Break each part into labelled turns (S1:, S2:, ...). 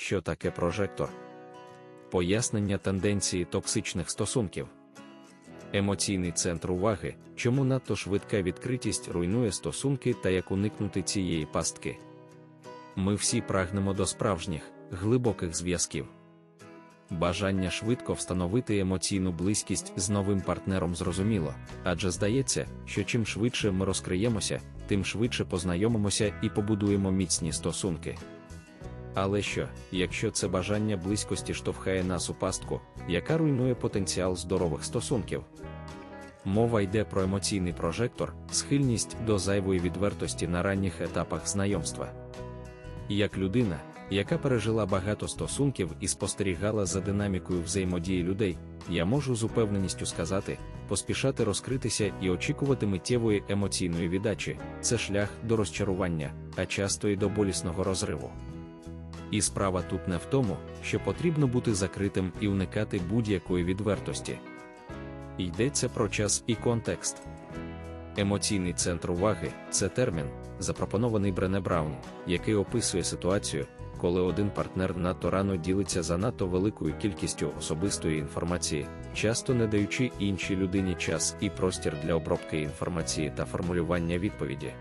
S1: що таке прожектор. Пояснення тенденції токсичних стосунків. Емоційний центр уваги, чому надто швидка відкритість руйнує стосунки та як уникнути цієї пастки. Ми всі прагнемо до справжніх, глибоких зв'язків. Бажання швидко встановити емоційну близькість з новим партнером зрозуміло, адже здається, що чим швидше ми розкриємося, тим швидше познайомимося і побудуємо міцні стосунки. Але що, якщо це бажання близькості штовхає нас у пастку, яка руйнує потенціал здорових стосунків? Мова йде про емоційний прожектор, схильність до зайвої відвертості на ранніх етапах знайомства. Як людина, яка пережила багато стосунків і спостерігала за динамікою взаємодії людей, я можу з упевненістю сказати, поспішати розкритися і очікувати миттєвої емоційної віддачі це шлях до розчарування, а часто й до болісного розриву. І справа тут не в тому, що потрібно бути закритим і уникати будь-якої відвертості. Йдеться про час і контекст. Емоційний центр уваги це термін, запропонований Брене Браун, який описує ситуацію, коли один партнер надто рано ділиться занадто великою кількістю особистої інформації, часто не даючи іншій людині час і простір для обробки інформації та формулювання відповіді.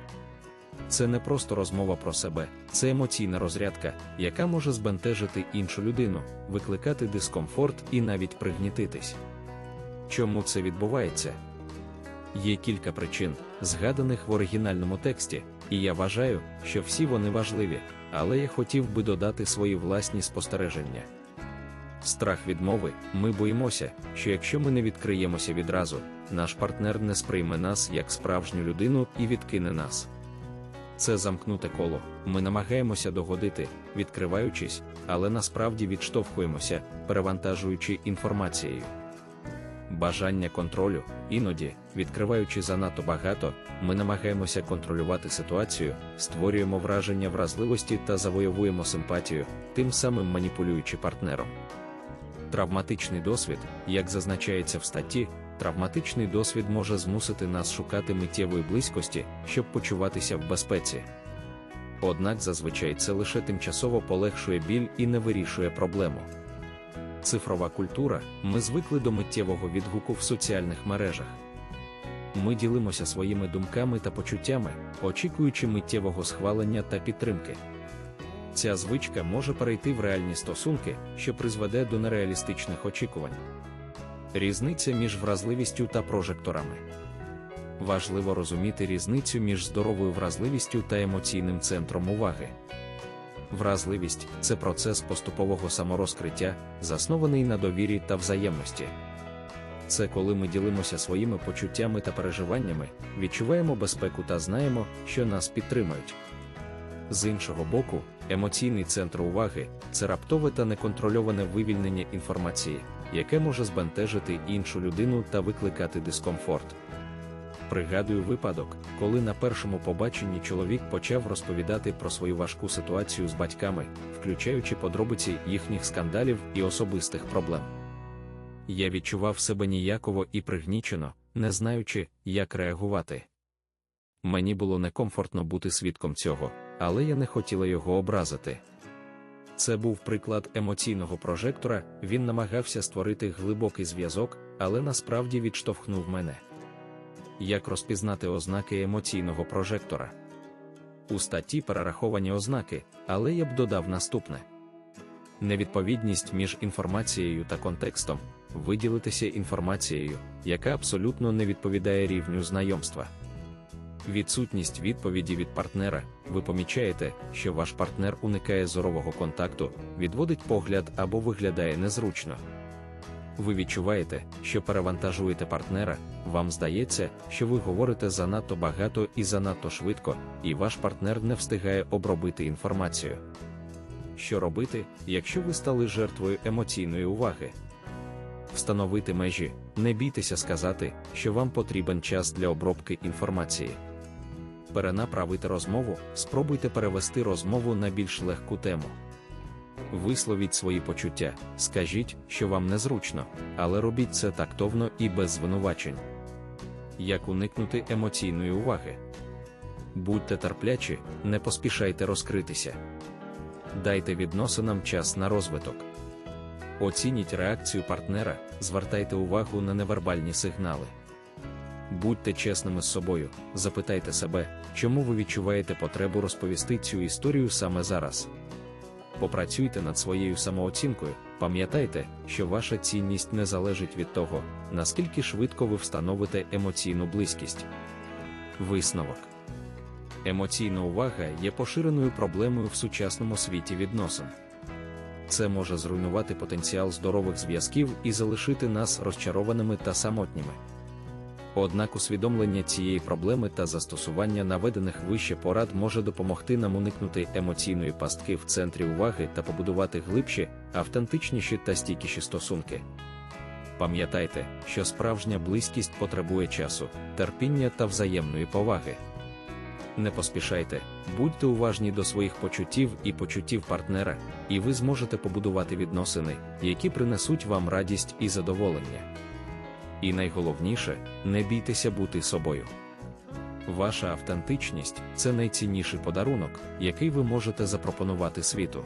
S1: Це не просто розмова про себе, це емоційна розрядка, яка може збентежити іншу людину, викликати дискомфорт і навіть пригнітитись. Чому це відбувається? Є кілька причин, згаданих в оригінальному тексті, і я вважаю, що всі вони важливі, але я хотів би додати свої власні спостереження. Страх відмови, ми боїмося, що якщо ми не відкриємося відразу, наш партнер не сприйме нас як справжню людину і відкине нас. Це замкнуте коло, ми намагаємося догодити, відкриваючись, але насправді відштовхуємося, перевантажуючи інформацією. Бажання контролю, іноді, відкриваючи занадто багато, ми намагаємося контролювати ситуацію, створюємо враження вразливості та завойовуємо симпатію, тим самим маніпулюючи партнером. Травматичний досвід, як зазначається в статті, травматичний досвід може змусити нас шукати миттєвої близькості, щоб почуватися в безпеці. Однак зазвичай це лише тимчасово полегшує біль і не вирішує проблему. Цифрова культура, ми звикли до миттєвого відгуку в соціальних мережах. Ми ділимося своїми думками та почуттями, очікуючи миттєвого схвалення та підтримки. Ця звичка може перейти в реальні стосунки, що призведе до нереалістичних очікувань. Різниця між вразливістю та прожекторами. Важливо розуміти різницю між здоровою вразливістю та емоційним центром уваги. Вразливість це процес поступового саморозкриття, заснований на довірі та взаємності. Це коли ми ділимося своїми почуттями та переживаннями, відчуваємо безпеку та знаємо, що нас підтримають. З іншого боку, емоційний центр уваги це раптове та неконтрольоване вивільнення інформації, яке може збентежити іншу людину та викликати дискомфорт. Пригадую випадок, коли на першому побаченні чоловік почав розповідати про свою важку ситуацію з батьками, включаючи подробиці їхніх скандалів і особистих проблем. Я відчував себе ніяково і пригнічено, не знаючи, як реагувати. Мені було некомфортно бути свідком цього, але я не хотіла його образити. Це був приклад емоційного прожектора, він намагався створити глибокий зв'язок, але насправді відштовхнув мене. Як розпізнати ознаки емоційного прожектора? У статті перераховані ознаки, але я б додав наступне: невідповідність між інформацією та контекстом, виділитися інформацією, яка абсолютно не відповідає рівню знайомства. Відсутність відповіді від партнера, ви помічаєте, що ваш партнер уникає зорового контакту, відводить погляд або виглядає незручно. Ви відчуваєте, що перевантажуєте партнера, вам здається, що ви говорите занадто багато і занадто швидко, і ваш партнер не встигає обробити інформацію. Що робити, якщо ви стали жертвою емоційної уваги? Встановити межі, не бійтеся сказати, що вам потрібен час для обробки інформації. Перенаправити розмову, спробуйте перевести розмову на більш легку тему. Висловіть свої почуття, скажіть, що вам незручно, але робіть це тактовно і без звинувачень. Як уникнути емоційної уваги? Будьте терплячі, не поспішайте розкритися. Дайте відносинам час на розвиток. Оцініть реакцію партнера, звертайте увагу на невербальні сигнали. Будьте чесними з собою, запитайте себе, чому ви відчуваєте потребу розповісти цю історію саме зараз. Попрацюйте над своєю самооцінкою, пам'ятайте, що ваша цінність не залежить від того, наскільки швидко ви встановите емоційну близькість. Висновок Емоційна увага є поширеною проблемою в сучасному світі відносин. Це може зруйнувати потенціал здорових зв'язків і залишити нас розчарованими та самотніми. Однак усвідомлення цієї проблеми та застосування наведених вище порад може допомогти нам уникнути емоційної пастки в центрі уваги та побудувати глибші, автентичніші та стійкіші стосунки. Пам'ятайте, що справжня близькість потребує часу, терпіння та взаємної поваги. Не поспішайте, будьте уважні до своїх почуттів і почуттів партнера, і ви зможете побудувати відносини, які принесуть вам радість і задоволення. І найголовніше, не бійтеся бути собою. Ваша автентичність це найцінніший подарунок, який ви можете запропонувати світу.